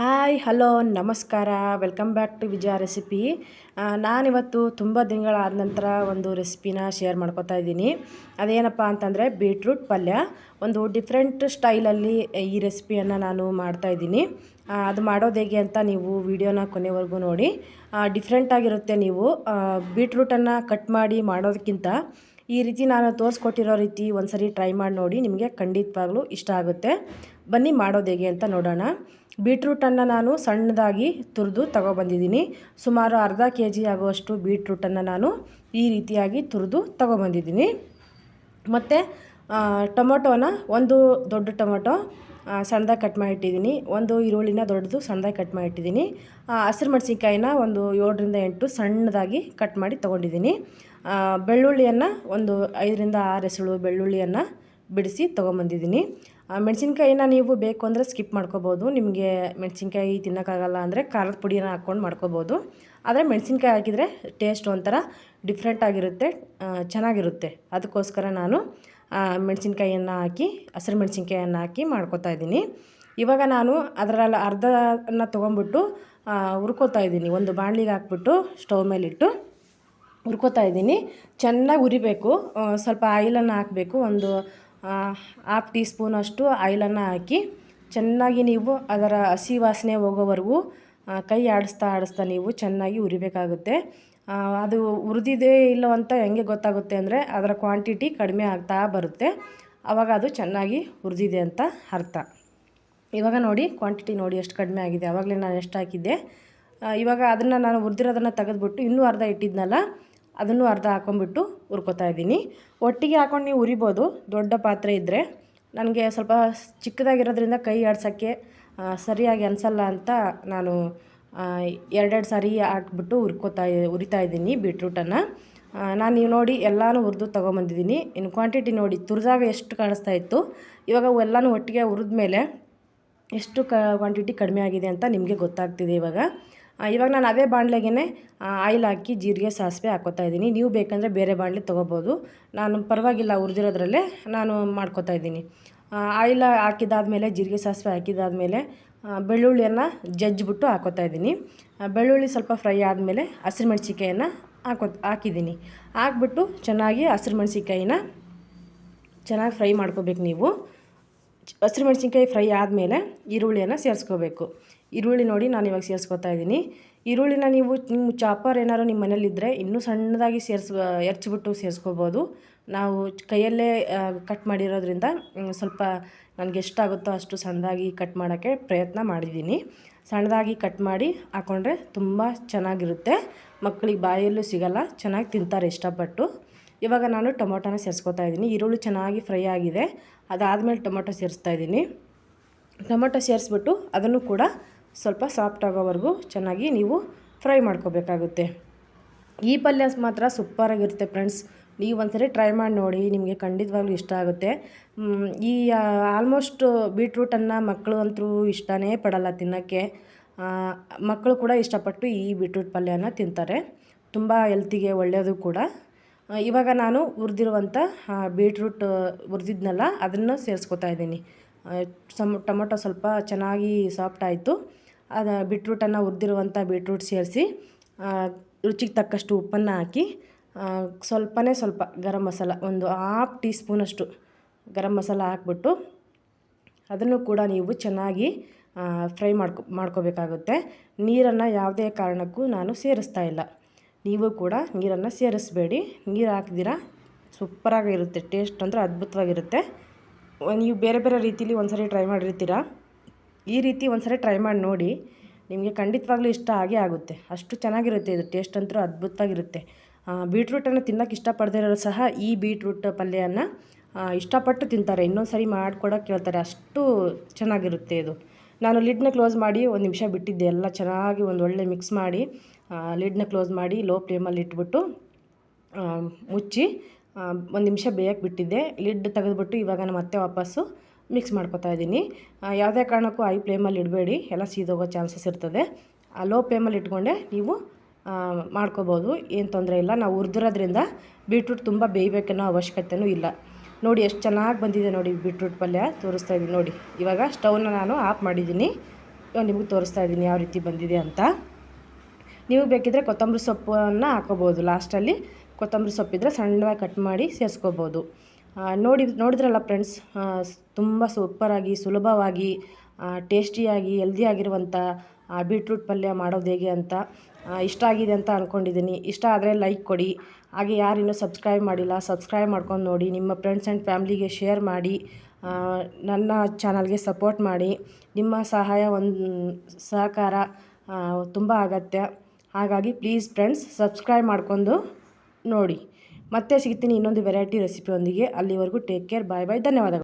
Hi, hello, ನಮಸ್ಕಾರ. Welcome back to Vijaya recipe. ನಾನಿವತ್ತು ತುಂಬ ದಿನಗಳಾದ ನಂತರ ಒಂದು ರೆಸಿಪಿನ ಶೇರ್ ಮಾಡ್ಕೊತಾ ಇದ್ದೀನಿ. ಅದೇನಪ್ಪ ಅಂತಂದರೆ ಬೀಟ್ರೂಟ್ ಪಲ್ಯ. ಒಂದು ಡಿಫ್ರೆಂಟ್ ಸ್ಟೈಲಲ್ಲಿ ಈ ರೆಸಿಪಿಯನ್ನು ನಾನು ಮಾಡ್ತಾ ಇದ್ದೀನಿ. ಅದು ಮಾಡೋದು ಹೇಗೆ ಅಂತ ನೀವು ವಿಡಿಯೋನ ಕೊನೆವರೆಗೂ ನೋಡಿ. ಡಿಫ್ರೆಂಟಾಗಿರುತ್ತೆ ನೀವು. ಬೀಟ್ರೂಟನ್ನು ಕಟ್ ಮಾಡಿ ಮಾಡೋದಕ್ಕಿಂತ ಈ ರೀತಿ ನಾನು ತೋರಿಸ್ಕೊಟ್ಟಿರೋ ರೀತಿ ಒಂದ್ಸರಿ ಟ್ರೈ ಮಾಡಿ ನೋಡಿ ನಿಮಗೆ ಖಂಡಿತವಾಗ್ಲೂ ಇಷ್ಟ ಆಗುತ್ತೆ. ಬನ್ನಿ ಮಾಡೋದು ಹೇಗೆ ಅಂತ ನೋಡೋಣ. ಬೀಟ್ರೂಟನ್ನು ನಾನು ಸಣ್ಣದಾಗಿ ತುರಿದು ತಗೊಬಂದಿದ್ದೀನಿ. ಸುಮಾರು ಅರ್ಧ ಕೆ ಜಿ ಆಗುವಷ್ಟು ಬೀಟ್ರೂಟನ್ನು ನಾನು ಈ ರೀತಿಯಾಗಿ ತುರಿದು ತಗೊಬಂದಿದ್ದೀನಿ. ಮತ್ತು ಟೊಮೊಟೊನ ಒಂದು ದೊಡ್ಡ ಟೊಮೊಟೊ ಸಣ್ಣದಾಗಿ ಕಟ್ ಮಾಡಿ ಇಟ್ಟಿದ್ದೀನಿ ಒಂದು ಈರುಳ್ಳಿನ ದೊಡ್ಡದು ಸಣ್ಣದಾಗಿ ಕಟ್ ಮಾಡಿ ಇಟ್ಟಿದ್ದೀನಿ ಆ, ಹಸಿರು ಮೆಣಸಿನ್ಕಾಯಿನ ಒಂದು ಏಳರಿಂದ ಎಂಟು ಸಣ್ಣದಾಗಿ ಕಟ್ ಮಾಡಿ ತೊಗೊಂಡಿದ್ದೀನಿ. ಬೆಳ್ಳುಳ್ಳಿಯನ್ನು ಒಂದು ಐದರಿಂದ ಆರು ಎಸಳು ಬೆಳ್ಳುಳ್ಳಿಯನ್ನು ಬಿಡಿಸಿ ತೊಗೊಂಬಂದಿದ್ದೀನಿ. ಮೆಣಸಿನ್ಕಾಯಿನ ನೀವು ಬೇಕು ಅಂದರೆ ಸ್ಕಿಪ್ ಮಾಡ್ಕೋಬೋದು. ನಿಮಗೆ ಮೆಣಸಿನ್ಕಾಯಿ ತಿನ್ನೋಕ್ಕಾಗಲ್ಲ ಅಂದರೆ ಖಾರದ ಪುಡಿನ ಹಾಕ್ಕೊಂಡು ಮಾಡ್ಕೋಬೋದು. ಆದರೆ ಮೆಣಸಿನ್ಕಾಯಿ ಹಾಕಿದರೆ ಟೇಸ್ಟ್ ಒಂಥರ ಡಿಫ್ರೆಂಟ್ ಆಗಿರುತ್ತೆ ಚೆನ್ನಾಗಿರುತ್ತೆ. ಅದಕ್ಕೋಸ್ಕರ ನಾನು ಮೆಣಸಿನ್ಕಾಯಿಯನ್ನು ಹಾಕಿ, ಹಸಿರು ಮೆಣಸಿನ್ಕಾಯನ್ನು ಹಾಕಿ ಮಾಡ್ಕೊತಾ ಇದ್ದೀನಿ. ಇವಾಗ ನಾನು ಅದರಲ್ಲಿ ಅರ್ಧನ ತೊಗೊಂಬಿಟ್ಟು ಹುರ್ಕೋತಾ ಇದ್ದೀನಿ. ಒಂದು ಬಾಣಲಿಗೆ ಹಾಕ್ಬಿಟ್ಟು ಸ್ಟವ್ ಮೇಲಿಟ್ಟು ಹುರ್ಕೋತಾ ಇದ್ದೀನಿ. ಚೆನ್ನಾಗಿ ಉರಿಬೇಕು ಸ್ವಲ್ಪ ಆಯಿಲನ್ನು ಹಾಕಬೇಕು. ಒಂದು ಹಾಫ್ ಟೀ ಸ್ಪೂನಷ್ಟು ಆಯಿಲನ್ನು ಹಾಕಿ ಚೆನ್ನಾಗಿ ನೀವು ಅದರ ಹಸಿ ವಾಸನೆ ಹೋಗೋವರೆಗೂ ಕೈ ಆಡಿಸ್ತಾ ಆಡಿಸ್ತಾ ನೀವು ಚೆನ್ನಾಗಿ ಉರಿಬೇಕಾಗುತ್ತೆ ಅದು ಉರಿದಿದೆ ಇಲ್ಲೋ ಅಂತ ಹೆಂಗೆ ಗೊತ್ತಾಗುತ್ತೆ ಅಂದರೆ ಅದರ ಕ್ವಾಂಟಿಟಿ ಕಡಿಮೆ ಆಗ್ತಾ ಬರುತ್ತೆ. ಆವಾಗ ಅದು ಚೆನ್ನಾಗಿ ಹುರಿದಿದೆ ಅಂತ ಅರ್ಥ. ಇವಾಗ ನೋಡಿ ಕ್ವಾಂಟಿಟಿ ನೋಡಿ ಎಷ್ಟು ಕಡಿಮೆ ಆಗಿದೆ. ಆವಾಗಲೇ ನಾನು ಎಷ್ಟು ಹಾಕಿದ್ದೆ. ಇವಾಗ ಅದನ್ನು ನಾನು ಹುರಿದಿರೋದನ್ನು ತೆಗೆದುಬಿಟ್ಟು ಇನ್ನೂ ಅರ್ಧ ಇಟ್ಟಿದ್ನಲ್ಲ ಅದನ್ನು ಅರ್ಧ ಹಾಕೊಂಡ್ಬಿಟ್ಟು ಹುರ್ಕೋತಾ ಇದ್ದೀನಿ. ಒಟ್ಟಿಗೆ ಹಾಕೊಂಡು ನೀವು ಉರಿಬೋದು ದೊಡ್ಡ ಪಾತ್ರೆ ಇದ್ದರೆ ನನಗೆ ಸ್ವಲ್ಪ ಚಿಕ್ಕದಾಗಿರೋದ್ರಿಂದ ಕೈ ಆಡ್ಸೋಕ್ಕೆ ಸರಿಯಾಗಿ ಅನಿಸಲ್ಲ ಅಂತ ನಾನು ಎರಡೆರಡು ಸಾರಿ ಹಾಕ್ಬಿಟ್ಟು ಹುರ್ಕೋತಾ ಉರಿತಾ ಇದ್ದೀನಿ ಬೀಟ್ರೂಟನ್ನು ನಾನು ನೀವು ನೋಡಿ ಎಲ್ಲನೂ ಹುರಿದು ತೊಗೊಂಬಂದಿದ್ದೀನಿ. ಇನ್ನು ಕ್ವಾಂಟಿಟಿ ನೋಡಿ, ತುರಿದಾಗ ಎಷ್ಟು ಕಾಣಿಸ್ತಾ ಇತ್ತು. ಇವಾಗ ಅವೆಲ್ಲನೂ ಒಟ್ಟಿಗೆ ಹುರಿದ ಮೇಲೆ ಎಷ್ಟು ಕ್ವಾಂಟಿಟಿ ಕಡಿಮೆ ಆಗಿದೆ ಅಂತ ನಿಮಗೆ ಗೊತ್ತಾಗ್ತಿದೆ ಇವಾಗ. ಇವಾಗ ನಾನು ಅದೇ ಬಾಣಲೆಗೆ ಆಯಿಲ್ ಹಾಕಿ ಜೀರಿಗೆ, ಸಾಸಿವೆ ಹಾಕೋತಾ ಇದ್ದೀನಿ. ನೀವು ಬೇಕಂದರೆ ಬೇರೆ ಬಾಣಲೆ ತೊಗೋಬೋದು. ನಾನು ಪರವಾಗಿಲ್ಲ ಹುರಿದಿರೋದ್ರಲ್ಲೇ ನಾನು ಮಾಡ್ಕೋತಾ ಇದ್ದೀನಿ. ಆಯಿಲ್ ಹಾಕಿದಾದ್ಮೇಲೆ, ಜೀರಿಗೆ, ಸಾಸಿವೆ ಹಾಕಿದಾದ್ಮೇಲೆ ಬೆಳ್ಳುಳ್ಳಿಯನ್ನು ಜಜ್ಜಿಬಿಟ್ಟು ಹಾಕೋತಾ ಇದ್ದೀನಿ. ಬೆಳ್ಳುಳ್ಳಿ ಸ್ವಲ್ಪ ಫ್ರೈ ಆದಮೇಲೆ ಹಸಿರು ಮೆಣಸಿಕಾಯನ್ನು ಹಾಕೋ, ಹಾಕಿದ್ದೀನಿ. ಹಾಕ್ಬಿಟ್ಟು ಚೆನ್ನಾಗಿ ಹಸಿರು ಮೆಣಸಿಕಾಯಿನ ಚೆನ್ನಾಗಿ ಫ್ರೈ ಮಾಡ್ಕೋಬೇಕು ನೀವು. ಹಸಿರು ಮೆಣಸಿನ್ಕಾಯಿ ಫ್ರೈ ಆದಮೇಲೆ ಈರುಳ್ಳಿಯನ್ನು ಸೇರಿಸ್ಕೋಬೇಕು. ಈರುಳ್ಳಿ ನೋಡಿ ನಾನು ಇವಾಗ ಸೇರಿಸ್ಕೊತಾ ಇದ್ದೀನಿ. ಈರುಳ್ಳಿನ ನೀವು ನಿಮ್ಮ ಚಾಪರ್ ಏನಾದ್ರು ನಿಮ್ಮ ಮನೇಲಿದ್ದರೆ ಇನ್ನೂ ಸಣ್ಣದಾಗಿ ಸೇರಿಸ್, ಎರಚಿಬಿಟ್ಟು ಸೇರಿಸ್ಕೋಬೋದು. ನಾವು ಕೈಯಲ್ಲೇ ಕಟ್ ಮಾಡಿರೋದ್ರಿಂದ ಸ್ವಲ್ಪ ನನಗೆ ಎಷ್ಟಾಗುತ್ತೋ ಅಷ್ಟು ಸಣ್ಣದಾಗಿ ಕಟ್ ಮಾಡೋಕ್ಕೆ ಪ್ರಯತ್ನ ಮಾಡಿದ್ದೀನಿ. ಸಣ್ಣದಾಗಿ ಕಟ್ ಮಾಡಿ ಹಾಕ್ಕೊಂಡ್ರೆ ತುಂಬ ಚೆನ್ನಾಗಿರುತ್ತೆ. ಮಕ್ಕಳಿಗೆ ಬಾಯಲ್ಲೂ ಸಿಗಲ್ಲ, ಚೆನ್ನಾಗಿ ತಿಂತಾರೆ ಇಷ್ಟಪಟ್ಟು. ಇವಾಗ ನಾನು ಟೊಮೊಟೊನ ಸೇರಿಸ್ಕೊತಾ ಇದ್ದೀನಿ. ಈರುಳ್ಳಿ ಚೆನ್ನಾಗಿ ಫ್ರೈ ಆಗಿದೆ. ಅದಾದಮೇಲೆ ಟೊಮೊಟೊ ಸೇರಿಸ್ತಾ ಇದ್ದೀನಿ. ಟೊಮೊಟೊ ಸೇರಿಸ್ಬಿಟ್ಟು ಅದನ್ನು ಕೂಡ ಸ್ವಲ್ಪ ಸಾಫ್ಟ್ ಆಗೋವರೆಗೂ ಚೆನ್ನಾಗಿ ನೀವು ಫ್ರೈ ಮಾಡ್ಕೋಬೇಕಾಗುತ್ತೆ. ಈ ಪಲ್ಯ ಮಾತ್ರ ಸೂಪರಾಗಿರುತ್ತೆ ಫ್ರೆಂಡ್ಸ್ ನೀವು ಒಂದ್ಸರಿ ಟ್ರೈ ಮಾಡಿ ನೋಡಿ, ನಿಮಗೆ ಖಂಡಿತವಾಗ್ಲೂ ಇಷ್ಟ ಆಗುತ್ತೆ. ಈ ಆಲ್ಮೋಸ್ಟ್ ಬೀಟ್ರೂಟನ್ನು ಮಕ್ಕಳು ಅಂತೂ ಇಷ್ಟನೇ ಪಡೋಲ್ಲ ತಿನ್ನೋಕ್ಕೆ. ಮಕ್ಕಳು ಕೂಡ ಇಷ್ಟಪಟ್ಟು ಈ ಬೀಟ್ರೂಟ್ ಪಲ್ಯನ ತಿಂತಾರೆ. ತುಂಬ ಹೆಲ್ತಿಗೆ ಒಳ್ಳೆಯದು ಕೂಡ. ಇವಾಗ ನಾನು ಹುರಿದಿರುವಂಥ ಬೀಟ್ರೂಟ್ ಹುರಿದಿದ್ನಲ್ಲ, ಅದನ್ನು ಸೇರಿಸ್ಕೊತಾ ಇದ್ದೀನಿ. ಸಮ್, ಟೊಮೊಟೊ ಸ್ವಲ್ಪ ಚೆನ್ನಾಗಿ ಸಾಫ್ಟ್ ಆಯಿತು. ಅದು ಬೀಟ್ರೂಟನ್ನು ಹುರಿದಿರುವಂಥ ಬೀಟ್ರೂಟ್ ಸೇರಿಸಿ ರುಚಿಗೆ ತಕ್ಕಷ್ಟು ಉಪ್ಪನ್ನು ಹಾಕಿ ಸ್ವಲ್ಪನೇ ಸ್ವಲ್ಪ ಗರಂ ಮಸಾಲ, ಒಂದು ಹಾಫ್ ಟೀ ಸ್ಪೂನಷ್ಟು ಗರಂ ಮಸಾಲ ಹಾಕ್ಬಿಟ್ಟು ಅದನ್ನು ಕೂಡ ನೀವು ಚೆನ್ನಾಗಿ ಫ್ರೈ ಮಾಡ್ಕೊ, ಮಾಡ್ಕೋಬೇಕಾಗುತ್ತೆ. ನೀರನ್ನು ಯಾವುದೇ ಕಾರಣಕ್ಕೂ ನಾನು ಸೇರಿಸ್ತಾ ಇಲ್ಲ. ನೀವು ಕೂಡ ನೀರನ್ನು ಸೇರಿಸ್ಬೇಡಿ. ನೀರು ಹಾಕಿದಿರ? ಸೂಪರಾಗಿರುತ್ತೆ, ಟೇಸ್ಟ್ ಅಂದರೆ ಅದ್ಭುತವಾಗಿರುತ್ತೆ. ನೀವು ಬೇರೆ ಬೇರೆ ರೀತಿಲಿ ಒಂದ್ಸರಿ ಟ್ರೈ ಮಾಡಿರ್ತೀರಾ? ಈ ರೀತಿ ಒಂದ್ಸರಿ ಟ್ರೈ ಮಾಡಿ ನೋಡಿ ನಿಮಗೆ ಖಂಡಿತವಾಗ್ಲೂ ಇಷ್ಟ ಆಗೇ ಆಗುತ್ತೆ. ಅಷ್ಟು ಚೆನ್ನಾಗಿರುತ್ತೆ ಇದು ಟೇಸ್ಟ್ ಅಂತೂ ಅದ್ಭುತವಾಗಿರುತ್ತೆ. ಬೀಟ್ರೂಟನ್ನು ತಿನ್ನೋಕೆ ಇಷ್ಟಪಡದೇ ಇರೋರು ಸಹ ಈ ಬೀಟ್ರೂಟ್ ಪಲ್ಯನ ಇಷ್ಟಪಟ್ಟು ತಿಂತಾರೆ. ಇನ್ನೊಂದು ಸರಿ ಮಾಡಿಕೊಡೋಕೆ ಕೇಳ್ತಾರೆ. ಅಷ್ಟು ಚೆನ್ನಾಗಿರುತ್ತೆ ಇದು. ನಾನು ಲಿಡ್ನ ಕ್ಲೋಸ್ ಮಾಡಿ ಒಂದು ನಿಮಿಷ ಬಿಟ್ಟಿದ್ದೆ. ಎಲ್ಲ ಚೆನ್ನಾಗಿ ಒಂದು ಒಳ್ಳೆ ಮಿಕ್ಸ್ ಮಾಡಿ ಲಿಡ್ನ ಕ್ಲೋಸ್ ಮಾಡಿ ಲೋ ಫ್ಲೇಮಲ್ಲಿ ಇಟ್ಬಿಟ್ಟು ಮುಚ್ಚಿ ಒಂದು ನಿಮಿಷ ಬೇಯಕ್ಕೆ ಬಿಟ್ಟಿದ್ದೆ. ಲಿಡ್ ತೆಗೆದುಬಿಟ್ಟು ಇವಾಗ ನಾನು ಮತ್ತೆ ವಾಪಸ್ಸು ಮಿಕ್ಸ್ ಮಾಡ್ಕೊತಾ ಇದ್ದೀನಿ. ಯಾವುದೇ ಕಾರಣಕ್ಕೂ ಹೈ ಫ್ಲೇಮಲ್ಲಿ ಇಡಬೇಡಿ. ಎಲ್ಲ ಸೀದೋಗೋ ಚಾನ್ಸಸ್ ಇರ್ತದೆ. ಲೋ ಫ್ಲೇಮಲ್ಲಿ ಇಟ್ಕೊಂಡೆ ನೀವು ಮಾಡ್ಕೋಬೋದು. ಏನು ತೊಂದರೆ ಇಲ್ಲ. ನಾವು ಹುರಿದಿರೋದ್ರಿಂದ ಬೀಟ್ರೂಟ್ ತುಂಬ ಬೇಯಬೇಕನ್ನೋ ಅವಶ್ಯಕತೆಯೂ ಇಲ್ಲ. ನೋಡಿ, ಎಷ್ಟು ಚೆನ್ನಾಗಿ ಬಂದಿದೆ ನೋಡಿ ಬೀಟ್ರೂಟ್ ಪಲ್ಯ. ತೋರಿಸ್ತಾ ಇದ್ದೀನಿ. ನೋಡಿ, ಇವಾಗ ಸ್ಟವ್ನ ನಾನು ಆಫ್ ಮಾಡಿದ್ದೀನಿ. ನಿಮಗೆ ತೋರಿಸ್ತಾ ಇದ್ದೀನಿ ಯಾವ ರೀತಿ ಬಂದಿದೆ ಅಂತ. ನೀವು ಬೇಕಿದ್ದರೆ ಕೊತ್ತಂಬರಿ ಸೊಪ್ಪನ್ನು ಹಾಕೋಬೋದು. ಲಾಸ್ಟಲ್ಲಿ ಕೊತ್ತಂಬರಿ ಸೊಪ್ಪಿದ್ರೆ ಸಣ್ಣದಾಗಿ ಕಟ್ ಮಾಡಿ ಸೇರಿಸ್ಕೋಬೋದು. ನೋಡಿ, ನೋಡಿದ್ರಲ್ಲ ಫ್ರೆಂಡ್ಸ್ ತುಂಬ ಸೂಪರಾಗಿ, ಸುಲಭವಾಗಿ ಟೇಸ್ಟಿಯಾಗಿ, ಹೆಲ್ದಿ ಆಗಿರುವಂಥ ಬೀಟ್ರೂಟ್ ಪಲ್ಯ ಮಾಡೋದು ಹೇಗೆ ಅಂತ ಇಷ್ಟ ಆಗಿದೆ ಅಂತ ಅಂದ್ಕೊಂಡಿದ್ದೀನಿ ಇಷ್ಟ ಆದರೆ ಲೈಕ್ ಕೊಡಿ. ಹಾಗೆ ಯಾರು ಇನ್ನೂ ಸಬ್ಸ್ಕ್ರೈಬ್ ಮಾಡಿಲ್ಲ, ಸಬ್ಸ್ಕ್ರೈಬ್ ಮಾಡ್ಕೊಂಡು ನೋಡಿ. ನಿಮ್ಮ ಫ್ರೆಂಡ್ಸ್ ಆ್ಯಂಡ್ ಫ್ಯಾಮ್ಲಿಗೆ ಶೇರ್ ಮಾಡಿ ನನ್ನ ಚಾನಲ್ಗೆ ಸಪೋರ್ಟ್ ಮಾಡಿ. ನಿಮ್ಮ ಸಹಾಯ ಒಂದು, ಸಹಕಾರ ತುಂಬ ಅಗತ್ಯ. ಹಾಗಾಗಿ ಪ್ಲೀಸ್ ಫ್ರೆಂಡ್ಸ್, ಸಬ್ಸ್ಕ್ರೈಬ್ ಮಾಡ್ಕೊಂಡು ನೋಡಿ. ಮತ್ತೆ ಸಿಗ್ತೀನಿ ಇನ್ನೊಂದು ವೆರೈಟಿ ರೆಸಿಪಿಯೊಂದಿಗೆ ಅಲ್ಲಿವರೆಗೂ ಟೇಕ್ ಕೇರ್ ಬಾಯ್ ಬಾಯ್ ಧನ್ಯವಾದಗಳು.